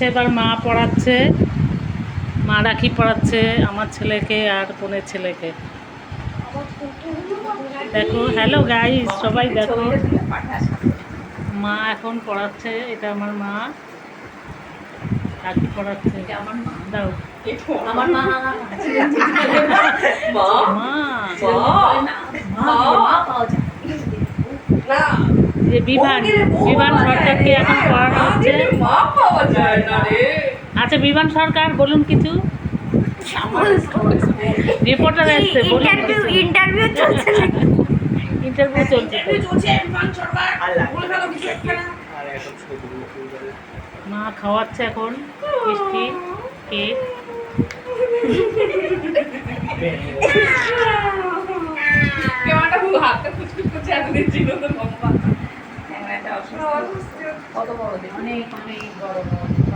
হচ্ছে এবার মা পড়াচ্ছে মা রাখি পড়াচ্ছে আমার ছেলেকে আর বোনের ছেলেকে। দেখো হ্যালো গাইস সবাই দেখো। মা এখন পড়াচ্ছে এটা আমার মা। রাখি পড়াচ্ছে। আমার দাও। আমার মা। যে বিমান বিমান সরকারকে এখন পড়ানো হচ্ছে আচ্ছা বিমান সরকার বলুন কিছু। রিপোর্টার এসছে বলুন ইন্টারভিউ ইন্টারভিউ চলছে ইন্টারভিউ চলছে। মা খাওয়াচ্ছে এখন মিষ্টি কেক। কত বড় অনেক অনেক বড় বড়।